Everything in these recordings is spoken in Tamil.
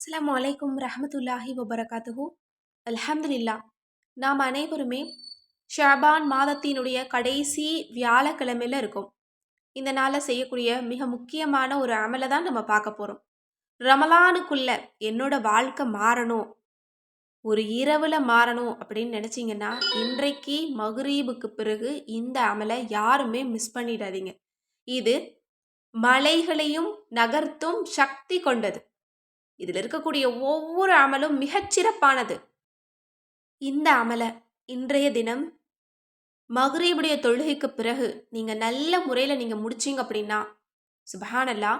அஸ்லாம் அலைக்கும் ரஹமத்துல்லாஹி வபரகாத்துஹூ. அல்ஹம்துல்லா நாம் அனைவருமே ஷாபான் மாதத்தினுடைய கடைசி வியாழக்கிழமையில் இருக்கோம். இந்த நாளில் செய்யக்கூடிய மிக முக்கியமான ஒரு அமலை தான் நம்ம பார்க்க போகிறோம் ரமலானுக்குள்ள என்னோட வாழ்க்கை மாறணும் ஒரு இரவில் மாறணும் அப்படின்னு நினச்சிங்கன்னா இன்றைக்கு மகுரீபுக்கு பிறகு இந்த அமலை யாருமே மிஸ் பண்ணிடாதீங்க. இது மலைகளையும் நகர்த்தும் சக்தி கொண்டது. இதில் இருக்கக்கூடிய ஒவ்வொரு அமலும் மிகச்சிறப்பானது இந்த அமலை இன்றைய தினம் மகரீபுடைய தொழுகைக்கு பிறகு நீங்கள் நல்ல முறையில் நீங்கள் முடிச்சிங்க அப்படின்னா சுபஹானல்லா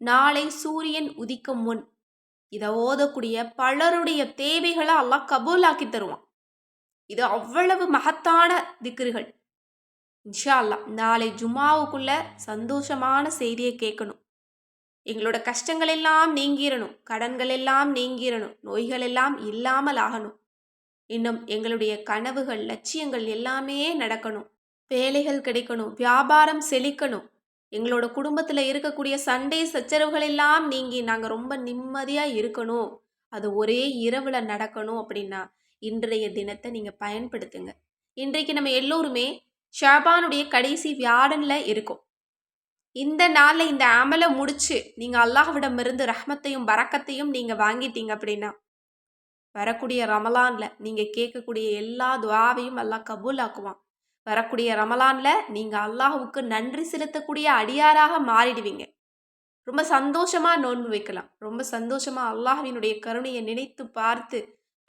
நாளை சூரியன் உதிக்கும் முன் இதை ஓதக்கூடிய பலருடைய தேவைகளை அல்லாஹ் கபூலாக்கி தருவான். இது அவ்வளவு மகத்தான திக்ருகள். இன்ஷா அல்லா நாளை ஜுமாவுக்குள்ள சந்தோஷமான செய்தியை கேட்கணும். எங்களோட கஷ்டங்கள் எல்லாம் நீங்கிடணும் கடன்கள் எல்லாம் நீங்கிடணும் நோய்கள் எல்லாம் இல்லாமல் ஆகணும். இன்னும் எங்களுடைய கனவுகள் லட்சியங்கள் எல்லாமே நடக்கணும். வேலைகள் கிடைக்கணும் வியாபாரம் செழிக்கணும். எங்களோட குடும்பத்தில் இருக்கக்கூடிய சண்டை சச்சரவுகள் எல்லாம் நீங்கி நாங்கள் ரொம்ப நிம்மதியாக இருக்கணும். அது ஒரே இரவில் நடக்கணும் அப்படின்னா இன்றைய தினத்தை நீங்கள் பயன்படுத்துங்க. இன்றைக்கு நம்ம எல்லோருமே ஷாபானுடைய கடைசி வியாழனில் இருக்கோம். இந்த நாளில் இந்த அமலை முடிச்சு நீங்கள் அல்லாஹ்விடமிருந்து ரஹ்மத்தையும் பறக்கத்தையும் நீங்கள் வாங்கிட்டீங்க அப்படின்னா வரக்கூடிய ரமலானில் நீங்கள் கேட்கக்கூடிய எல்லா துவாவையும் அல்லாஹ் கபூல் ஆக்குவான் வரக்கூடிய ரமலானில் நீங்கள் அல்லாஹுவுக்கு நன்றி செலுத்தக்கூடிய அடியாராக மாறிடுவீங்க. ரொம்ப சந்தோஷமாக நோன்பு வைக்கலாம். ரொம்ப சந்தோஷமாக அல்லாஹ்வினுடைய கருணையை நினைத்து பார்த்து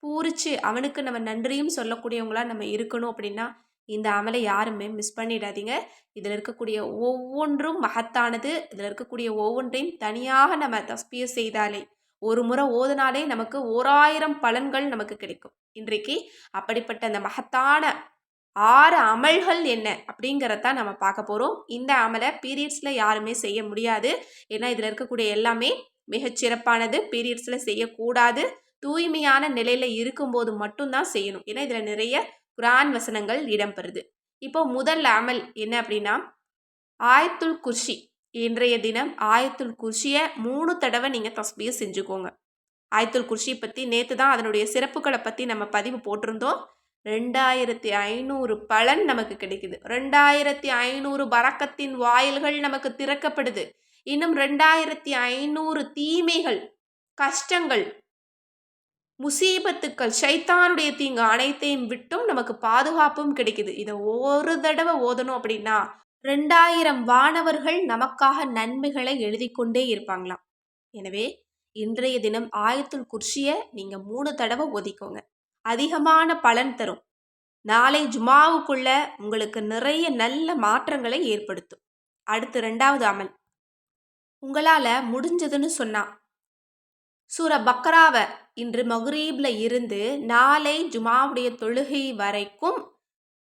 பூரிச்சு அவனுக்கு நம்ம நன்றியும் சொல்லக்கூடியவங்களாக நம்ம இருக்கணும் அப்படின்னா இந்த அமலை யாருமே மிஸ் பண்ணிடாதீங்க. இதில் இருக்கக்கூடிய ஒவ்வொன்றும் மகத்தானது. இதில் இருக்கக்கூடிய ஒவ்வொன்றையும் தனியாக நம்ம தஸ்பிய செய்தாலே ஒரு முறை ஓதுனாலே நமக்கு ஓராயிரம் பலன்கள் நமக்கு கிடைக்கும். இன்றைக்கு அப்படிப்பட்ட அந்த மகத்தான ஆறு அமல்கள் என்ன அப்படிங்கிறதான் நம்ம பார்க்க போகிறோம் இந்த அமலை பீரியட்ஸில் யாருமே செய்ய முடியாது. ஏன்னா இதில் இருக்கக்கூடிய எல்லாமே மிகச்சிறப்பானது பீரியட்ஸில் செய்யக்கூடாது. தூய்மையான நிலையில் இருக்கும்போது மட்டும்தான் செய்யணும். ஏன்னா இதில் நிறைய குரான் வசனங்கள் இடம்பெறுது. இப்போ முதல் அமல் என்ன அப்படின்னா ஆயத்துல் குர்ஷி இன்றைய தினம் ஆயத்துல் குர்ஷியை மூணு தடவை நீங்கள் தஸ்பியை செஞ்சுக்கோங்க. ஆயத்துல் குர்ஷி பற்றி நேற்று தான் அதனுடைய சிறப்புகளை பற்றி நம்ம பதிவு போட்டிருந்தோம். ரெண்டாயிரத்தி ஐநூறு பலன் நமக்கு கிடைக்குது. ரெண்டாயிரத்தி ஐநூறு பறக்கத்தின் வாயில்கள் நமக்கு திறக்கப்படுது. இன்னும் ரெண்டாயிரத்தி ஐநூறு தீமைகள் கஷ்டங்கள் முசீபத்துக்கள் சைத்தானுடைய தீங்கு அனைத்தையும் விட்டும் நமக்கு பாதுகாப்பும் கிடைக்குது. இதை ஒரு தடவை ஓதணும் அப்படின்னா ரெண்டாயிரம் வானவர்கள் நமக்காக நன்மைகளை எழுதி கொண்டே இருப்பாங்களாம். எனவே இன்றைய தினம் ஆயத்துல் குர்ஷியை நீங்கள் மூணு தடவை ஒதிக்கோங்க அதிகமான பலன் தரும். நாளை ஜுமாவுக்குள்ள உங்களுக்கு நிறைய நல்ல மாற்றங்களை ஏற்படுத்தும். அடுத்து ரெண்டாவது அமல். உங்களால் முடிஞ்சதுன்னு சொன்னா சூர பக்ராவை இன்று மகுரீப்ல இருந்து நாளை ஜுமாவுடைய தொழுகை வரைக்கும்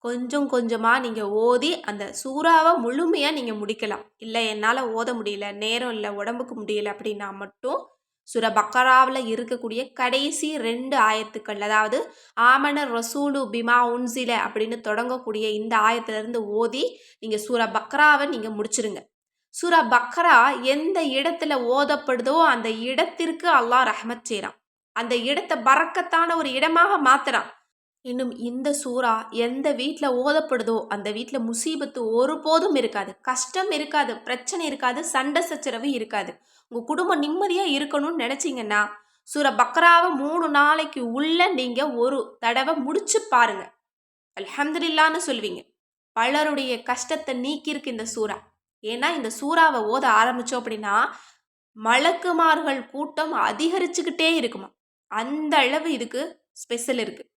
கொஞ்சம் கொஞ்சமாக நீங்கள் ஓதி அந்த சூறாவை முழுமையாக நீங்கள் முடிக்கலாம். இல்லை என்னால் ஓத முடியல நேரம் இல்லை உடம்புக்கு முடியல அப்படின்னா மட்டும் சுர பக்கராவில் இருக்கக்கூடிய கடைசி ரெண்டு ஆயத்துக்கள் அதாவது ஆமன ரசூலு பிமா உன்சில அப்படின்னு தொடங்கக்கூடிய இந்த ஆயத்திலிருந்து ஓதி நீங்கள் சூர பக்ராவை நீங்கள் முடிச்சிருங்க. சூரா பக்ரா எந்த இடத்துல ஓதப்படுதோ அந்த இடத்திற்கு அல்லாஹ் ரஹமத் செய்கிறான் அந்த இடத்தை பறக்கத்தான ஒரு இடமாக மாத்துறான். இன்னும் இந்த சூறா எந்த வீட்டில் ஓதப்படுதோ அந்த வீட்டில் முசீபத்து ஒருபோதும் இருக்காது. கஷ்டம் இருக்காது பிரச்சனை இருக்காது சண்டை சச்சரவு இருக்காது. உங்கள் குடும்பம் நிம்மதியாக இருக்கணும்னு நினச்சிங்கன்னா சூர பக்ராவை மூணு நாளைக்கு உள்ள நீங்கள் ஒரு தடவை முடிச்சு பாருங்க. அலமதுல்லான்னு சொல்வீங்க பலருடைய கஷ்டத்தை நீக்கியிருக்கு இந்த சூறா ஏன்னா இந்த சூறாவை ஓத ஆரம்பித்தோம் அப்படின்னா மலக்குமார்கள் கூட்டம் அதிகரிச்சுக்கிட்டே இருக்குமா? அந்த அளவு இதுக்கு ஸ்பெஷல் இருக்குது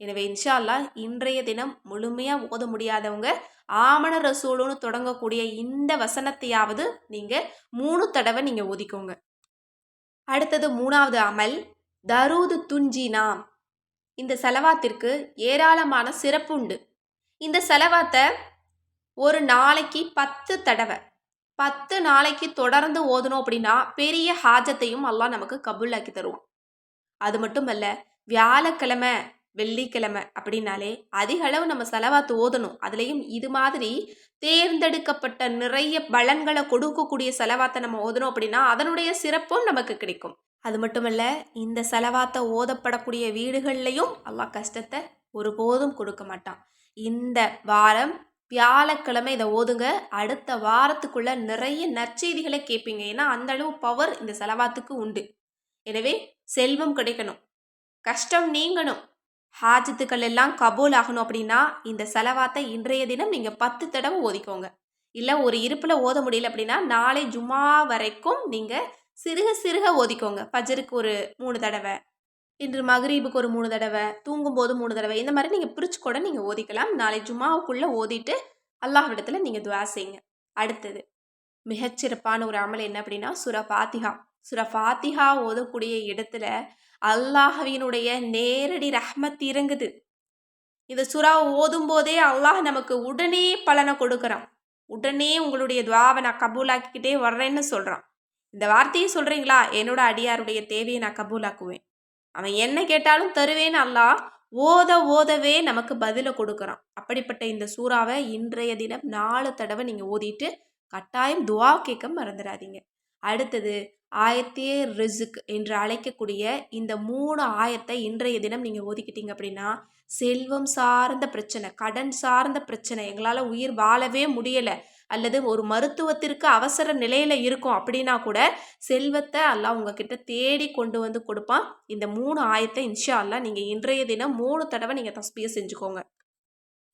எனவே இன்ஷால்லா இன்றைய தினம் முழுமையாக ஓத முடியாதவங்க ஆமண ரசூலுன்னு தொடங்கக்கூடிய இந்த வசனத்தையாவது நீங்கள் மூணு தடவை நீங்கள் ஒதிக்கோங்க அடுத்தது மூணாவது அமல் தரூது துஞ்சினா இந்த செலவாத்திற்கு ஏராளமான சிறப்பு உண்டு. இந்த செலவாத்தை ஒரு நாளைக்கு பத்து தடவை. பத்து நாளைக்கு தொடர்ந்து ஓதணும் அப்படின்னா பெரிய ஹாஜத்தையும் எல்லாம் நமக்கு கபூலாக்கி தருவோம் அது மட்டும் அல்ல வியாழக்கிழமை வெள்ளிக்கிழமை அப்படின்னாலே அதிக அளவு நம்ம செலவாத்து ஓதணும். அதுலேயும் இது மாதிரி தேர்ந்தெடுக்கப்பட்ட நிறைய பலன்களை கொடுக்கக்கூடிய செலவாத்தை நம்ம ஓதணும் அப்படின்னா அதனுடைய சிறப்பும் நமக்கு கிடைக்கும். அது மட்டுமல்ல இந்த செலவாத்தை ஓதப்படக்கூடிய வீடுகள்லையும் அல்லாஹ் கஷ்டத்தை ஒருபோதும் கொடுக்க மாட்டான். இந்த வாரம் வியாழக்கிழமை இதை ஓதுங்க. அடுத்த வாரத்துக்குள்ள நிறைய நற்செய்திகளை கேட்பீங்க. ஏன்னா அந்த அளவு பவர் இந்த செலவாத்துக்கு உண்டு. எனவே செல்வம் கிடைக்கணும். கஷ்டம் நீங்கணும். ஹாஜத்துக்கள் எல்லாம் கபூல் ஆகணும் அப்படின்னா இந்த செலவாத்தை இன்றைய தினம் நீங்கள் பத்து தடவை ஓதிக்கோங்க. இல்லை ஒரு இருப்பில் ஓத முடியல அப்படின்னா நாளை ஜுமா வரைக்கும் நீங்கள் சிறுக சிறுக ஓதிக்கோங்க. பஜருக்கு ஒரு மூணு தடவை இன்று மகரீபுக்கு ஒரு மூணு தடவை தூங்கும்போது மூணு தடவை இந்த மாதிரி நீங்கள் பிரித்து கூட நீங்கள் ஓதிக்கலாம். நாளை ஜுமாவுக்குள்ளே ஓதிட்டு அல்லாஹ்விடத்தில் நீங்கள் துவா செய்யுங்க. அடுத்தது மிகச்சிறப்பான ஒரு அமல் என்ன அப்படின்னா சுர ஃபாத்திகா சுர ஃபாத்திகா ஓதக்கூடிய இடத்துல அல்லாஹவினுடைய நேரடி ரஹ்மத் இறங்குது. இந்த சுறா ஓதும் போதே அல்லாஹ் நமக்கு உடனே பலனை கொடுக்குறான். உடனே உங்களுடைய துவாவை நான் கபூலாக்கிக்கிட்டே வர்றேன்னு சொல்கிறான் இந்த வார்த்தையை சொல்கிறீங்களா என்னோட அடியாருடைய தேவையை நான் கபூலாக்குவேன். அவன் என்ன கேட்டாலும் தருவேன் அல்லா. ஓத ஓதவே நமக்கு பதிலை கொடுக்குறான். அப்படிப்பட்ட இந்த சூறாவை இன்றைய தினம் நாலு தடவை நீங்கள் ஓதிட்டு கட்டாயம் துவா கேட்க மறந்துடாதீங்க. அடுத்தது ஆயத்தே ரிசுக் என்று அழைக்கக்கூடிய இந்த மூணு ஆயத்தை இன்றைய தினம் நீங்கள் ஒதுக்கிட்டீங்க அப்படின்னா செல்வம் சார்ந்த பிரச்சனை கடன் சார்ந்த பிரச்சனை எங்களால் உயிர் வாழவே முடியலை. அல்லது ஒரு மருத்துவத்திற்கு அவசர நிலையில் இருக்கும் அப்படின்னா கூட செல்வத்தை அல்லாஹ் உங்ககிட்ட தேடி கொண்டு வந்து கொடுப்பான். இந்த மூணு ஆயத்தை இன்ஷா அல்லா நீங்கள் இன்றைய தினம் மூணு தடவை நீங்கள் தஸ்பியை செஞ்சுக்கோங்க.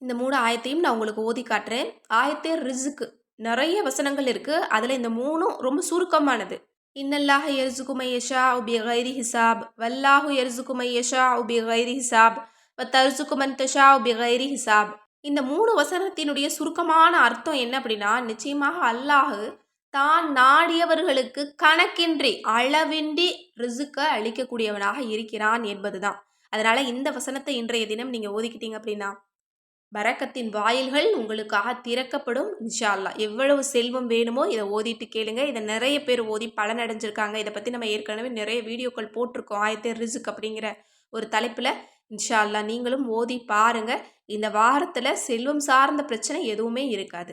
இந்த மூணு ஆயத்தையும் நான் உங்களுக்கு ஓதி காட்டுறேன். ஆயத்தே ரிசுக்கு நிறைய வசனங்கள் இருக்குது அதில் இந்த மூணும் ரொம்ப சுருக்கமானது. இன்னல்லாஹ எர்சுகுமை யஷா உபி கைரி ஹிசாப். வல்லாஹு எர்சுகுமை யஷா உபி கைரி ஹிசாப். வ தர்சுகுமன் தஷா உபி கைரி ஹிசாப். இந்த மூணு வசனத்தினுடைய சுருக்கமான அர்த்தம் என்ன அப்படின்னா நிச்சயமாக அல்லாஹு தான் நாடியவர்களுக்கு கணக்கின்றி அளவின்றி ரிசுக்க அளிக்கக்கூடியவனாக இருக்கிறான் என்பதுதான். அதனால இந்த வசனத்தை இன்றைய தினம் நீங்க ஓதிக்கிட்டீங்க அப்படின்னா பரக்கத்தின் வாயில்கள் உங்களுக்காக திறக்கப்படும் இன்ஷா அல்லா எவ்வளவு செல்வம் வேணுமோ இதை ஓதிட்டு கேளுங்க. இதை நிறைய பேர் ஓதி பலனடைஞ்சிருக்காங்க. இதை பற்றி நம்ம ஏற்கனவே நிறைய வீடியோக்கள் போட்டிருக்கோம். ஆயத்தே ரிசுக் அப்படிங்கிற ஒரு தலைப்பில் இன்ஷா அல்லா நீங்களும் ஓதி பாருங்கள் இந்த வாரத்தில் செல்வம் சார்ந்த பிரச்சனை எதுவுமே இருக்காது.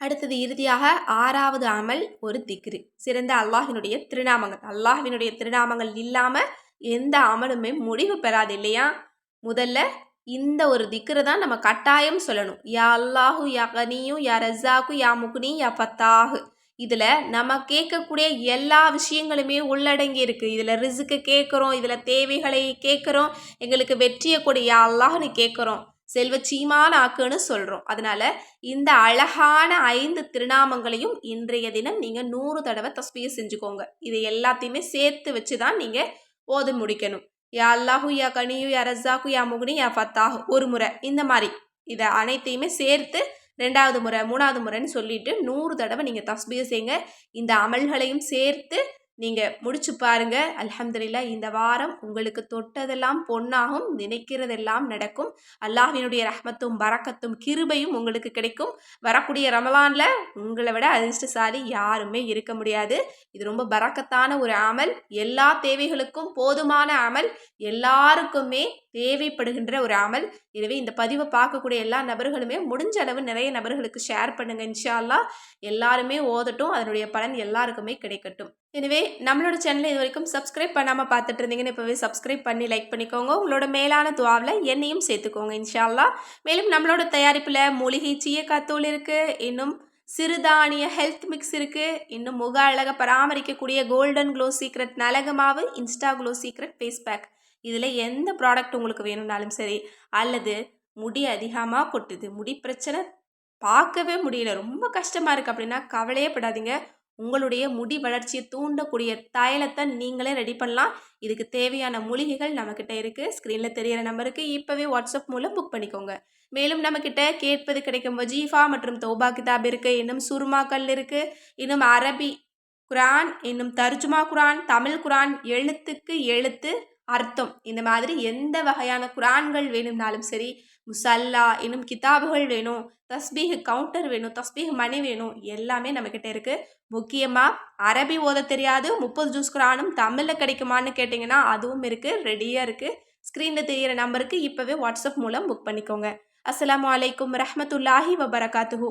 அடுத்தது இறுதியாக ஆறாவது அமல் ஒரு திக்ரு. சிறந்த அல்லாஹினுடைய திருநாமங்கள். அல்லாஹினுடைய திருநாமங்கள் இல்லாமல் எந்த அமலுமே முடிவு பெறாது இல்லையா? முதல்ல இந்த ஒரு திக்ரு தான் நம்ம கட்டாயம் சொல்லணும். யா அல்லாஹு யா கனியும் யா ரஸாக்கு யா முகுனி யா பத்தாஹு இதில் நம்ம கேட்கக்கூடிய எல்லா விஷயங்களுமே உள்ளடங்கி இருக்குது இதில் ரிசுக்கு கேட்குறோம் இதில் தேவைகளை கேட்குறோம் எங்களுக்கு வெற்றியை கொடு யா அல்லாஹ்னு கேட்குறோம். செல்வ சீமான ஆக்குன்னு சொல்கிறோம் அதனால் இந்த அழகான ஐந்து திருநாமங்களையும் இன்றைய தினம் நீங்கள் நூறு தடவை தஸ்பியை செஞ்சுக்கோங்க. இது எல்லாத்தையுமே சேர்த்து வச்சு தான் நீங்கள் ஓத முடிக்கணும். யா அல்லாஹு யா கனியு யா ரஸாக்கு யா முகுனி யா ஃபத்தாஹு. ஒரு முறை. இந்த மாதிரி. இதை அனைத்தையுமே சேர்த்து ரெண்டாவது முறை மூணாவது முறைன்னு சொல்லிட்டு நூறு தடவை நீங்கள் தஸ்பியை செய்யுங்க இந்த அமல்களையும் சேர்த்து நீங்கள் முடிச்சு பாருங்க. அலமதுல்லா இந்த வாரம் உங்களுக்கு தொட்டதெல்லாம் பொன்னாகும் நினைக்கிறதெல்லாம் நடக்கும். அல்லாஹினுடைய ரஹமத்தும் பறக்கத்தும் கிருபையும் உங்களுக்கு கிடைக்கும். வரக்கூடிய ரமலானில் உங்களை விட அதிர்ஷ்டசாலி யாருமே இருக்க முடியாது. இது ரொம்ப பறக்கத்தான ஒரு அமல். எல்லா தேவைகளுக்கும் போதுமான அமல். எல்லாருக்குமே தேவைப்படுகின்ற ஒரு அமல். எனவே இந்த பதிவை பார்க்கக்கூடிய எல்லா நபர்களுமே முடிஞ்ச அளவு நிறைய நபர்களுக்கு ஷேர் பண்ணுங்க இன்ஷால்லா எல்லாருமே ஓதட்டும் அதனுடைய பலன் எல்லாருக்குமே கிடைக்கட்டும். எனவே நம்மளோட சேனலை இது வரைக்கும் சப்ஸ்கிரைப் பண்ணாமல் பார்த்துட்டு இருந்தீங்கன்னு இப்போவே சப்ஸ்கிரைப் பண்ணி லைக் பண்ணிக்கோங்க. உங்களோட மேலான துவாவில் என்னையும் சேர்த்துக்கோங்க இன்ஷால்லா. மேலும் நம்மளோட தயாரிப்பில் மூலிகை சீயக்காத்தூள் இருக்குது இன்னும் சிறுதானிய ஹெல்த் மிக்ஸ் இருக்குது இன்னும் முக அழகை பராமரிக்கக்கூடிய கோல்டன் க்ளோ சீக்ரெட் நலக மாவு insta glow secret face pack இதில் எந்த ப்ராடக்ட் உங்களுக்கு வேணும்னாலும் சரி அல்லது முடி அதிகமாக கொட்டுது முடி பிரச்சனை பார்க்கவே முடியல ரொம்ப கஷ்டமாக இருக்குது அப்படின்னா கவலையே படாதீங்க. உங்களுடைய முடி வளர்ச்சியை தூண்டக்கூடிய தைலத்தை நீங்களே ரெடி பண்ணலாம். இதுக்கு தேவையான மூலிகைகள் நம்மக்கிட்ட இருக்குது ஸ்க்ரீனில் தெரியிற நம்பருக்கு இப்போவே வாட்ஸ்அப் மூலம் புக் பண்ணிக்கோங்க. மேலும் நம்மக்கிட்ட கேட்பது கிடைக்கும். வஜீஃபா மற்றும் தௌபா கிதாப் இருக்குது இன்னும் சுருமாக்கள் இருக்குது இன்னும் அரபி குரான் இன்னும் தர்ஜுமா குரான் தமிழ் குரான் எழுத்துக்கு எழுத்து அர்த்தம். இந்த மாதிரி எந்த வகையான குரான்கள் வேணும்னாலும் சரி முசல்லா இன்னும் கிதாபுகள் வேணும் தஸ்பீஹ் கவுண்டர் வேணும் தஸ்பீஹ் மணி வேணும் எல்லாமே நம்மக்கிட்ட இருக்குது முக்கியமாக அரபி ஓத தெரியாது முப்பது ஜூஸ் குரானும் தமிழில் கிடைக்குமான்னு கேட்டிங்கன்னா அதுவும் இருக்குது ரெடியாக இருக்குது ஸ்க்ரீனில் தெரிகிற நம்பருக்கு இப்போவே வாட்ஸ்அப் மூலம் புக் பண்ணிக்கோங்க. அஸ்லாம் வலைக்கம் ரஹமத்துல்லாஹி வபரகாத்துஹூ.